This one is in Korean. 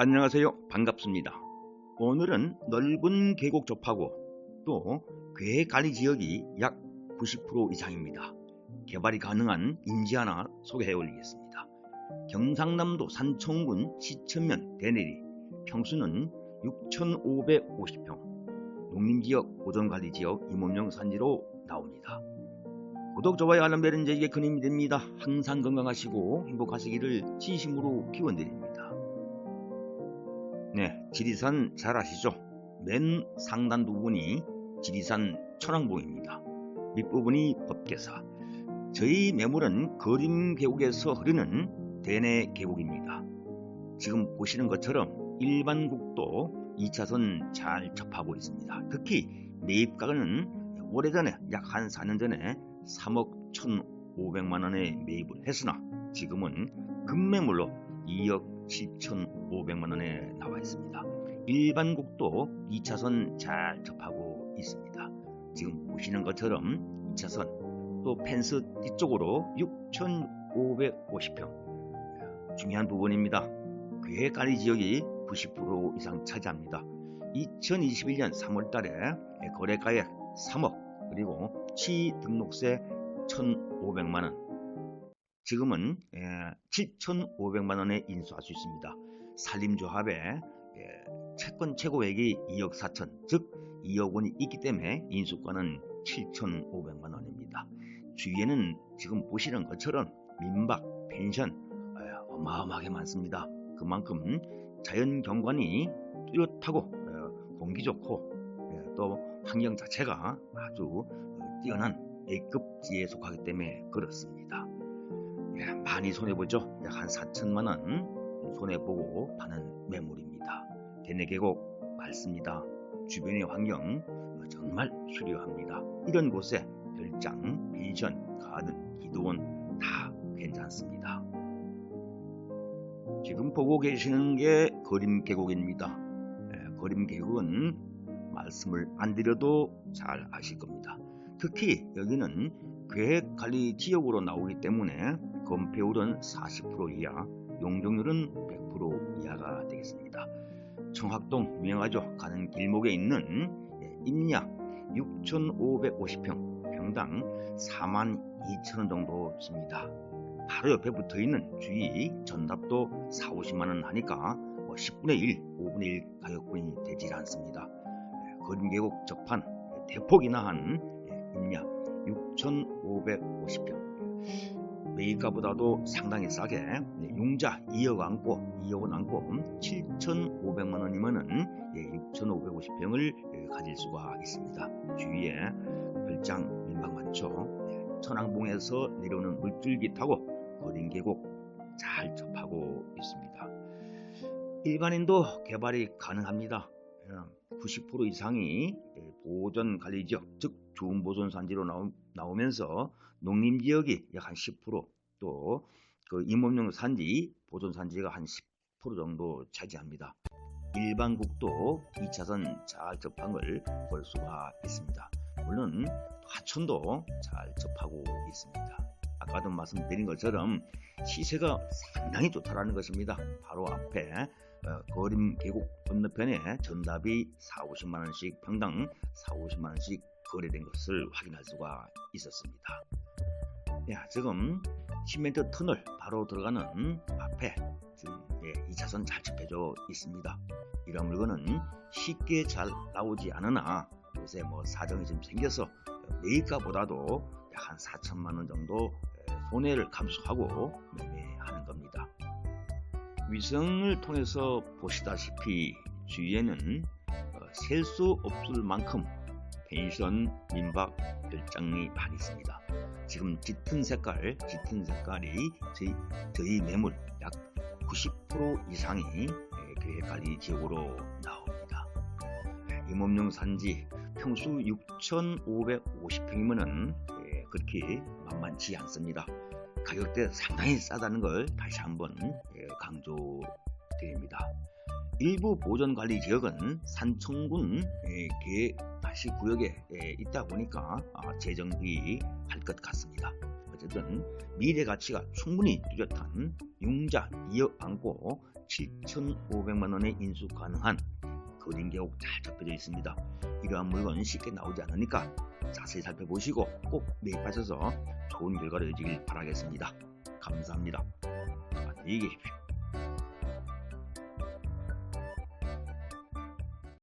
안녕하세요. 반갑습니다. 오늘은 넓은 계곡 접하고 또 괴 관리 지역이 약 90% 이상입니다. 개발이 가능한 임지 하나 소개해 올리겠습니다. 경상남도 산청군 시천면 대내리 평수는 6,550평 농림지역 보존관리지역 임원용 산지로 나옵니다. 구독, 좋아요, 알람 벨은 저에게 큰 힘이 됩니다. 항상 건강하시고 행복하시기를 진심으로 기원드립니다. 네, 지리산 잘 아시죠? 맨 상단 부분이 지리산 천왕봉입니다. 밑부분이 법계사. 저희 매물은 거림 계곡에서 흐르는 대내 계곡입니다. 지금 보시는 것처럼 일반 국도 2차선 잘 접하고 있습니다. 특히 매입가는 오래전에 약 한 4년 전에 3억 1,500만 원에 매입을 했으나 지금은 급매물로 2억 7,500만 원에 나와 있습니다. 일반 국도 2차선 잘 접하고 있습니다. 지금 보시는 것처럼 2차선 또 펜스 뒤쪽으로 6,550평 중요한 부분입니다. 괴관리 지역이 90% 이상 차지합니다. 2021년 3월 달에 거래가액 3억 그리고 취등록세 1,500만원 지금은 7,500만원에 인수할 수 있습니다. 산림조합의 채권 최고액이 2억 4천 즉 2억 원이 있기 때문에 인수권은 7,500만 원입니다. 주위에는 지금 보시는 것처럼 민박, 펜션 어마어마하게 많습니다. 그만큼 자연 경관이 뚜렷하고 공기 좋고 또 환경 자체가 아주 뛰어난 A급지에 속하기 때문에 그렇습니다. 많이 손해보죠. 약 한 4천만 원 손해보고 파는 매물입니다. 대내계곡 맞습니다. 주변의 환경 정말 수려합니다. 이런 곳에 별장, 펜션, 가든, 기도원 다 괜찮습니다. 지금 보고 계시는 게 거림 계곡입니다. 거림 계곡은 말씀을 안 드려도 잘 아실 겁니다. 특히 여기는 계획관리 지역으로 나오기 때문에 건폐율은 40% 이하, 용적률은 100% 이하가 되겠습니다. 청학동 유명하죠. 가는 길목에 있는 임야 6,550평, 평당 4만 2천원 정도 씁니다. 바로 옆에 붙어 있는 주위 전답도 4, 50만원 하니까 뭐 10분의 1, 5분의 1 가격분이 되질 않습니다. 거림계곡 접한 대폭이나 한 임야 6,550평 매입가보다도 상당히 싸게 융자 2억 안고 2억원 안고 7,500만 원이면은 6,550평을 가질 수가 있습니다. 주위에 별장 민박 많죠. 천왕봉에서 내려오는 물줄기 타고 거린 계곡 잘 접하고 있습니다. 일반인도 개발이 가능합니다. 90% 이상이 보존 관리 지역, 즉 좋은 보존 산지로 나오, 면서 농림 지역이 약 한 10%또 그 임업용 산지, 보존 산지가 한 10% 정도 차지합니다. 일반 국도 2차선 잘 접항을 볼 수가 있습니다. 물론 하천도 잘 접하고 있습니다. 아까도 말씀드린 것처럼 시세가 상당히 좋다라는 것입니다. 바로 앞에 어, 거림 계곡 건너편에 전답이 4, 50만 원씩 평당 4, 50만 원씩 거래된 것을 확인할 수가 있었습니다. 야, 지금 시멘트 터널 바로 들어가는 앞에 지금 예, 2차선 잘 접해져 있습니다. 이런 물건은 쉽게 잘 나오지 않으나 요새 뭐 사정이 좀 생겨서 매입가보다도 약 한 4천만 원 정도 손해를 감수하고 매매하는 겁니다. 위성을 통해서 보시다시피 주위에는 어, 셀수 없을 만큼 펜션, 민박, 별장이 많이 있습니다. 지금 짙은 색깔, 짙은 색깔이 저희, 저희 매물 약 90% 이상이 계획관리 지역으로 나옵니다. 임업용 산지 평수 6,550평이면은 그렇게 만만치 않습니다. 가격대 상당히 싸다는 걸 다시 한번 강조드립니다. 일부 보존관리 지역은 산청군 개 다시 구역에 있다 보니까 재정비 할 것 같습니다. 어쨌든 미래 가치가 충분히 뚜렷한 융자 2억 안고 7,500만 원에 인수 가능한 거린 계곡 잘 적혀져 있습니다. 이러한 물건 쉽게 나오지 않으니까 자세히 살펴보시고 꼭 매입하셔서 좋은 결과를 이루길 바라겠습니다. 감사합니다. 안녕히 계십시오.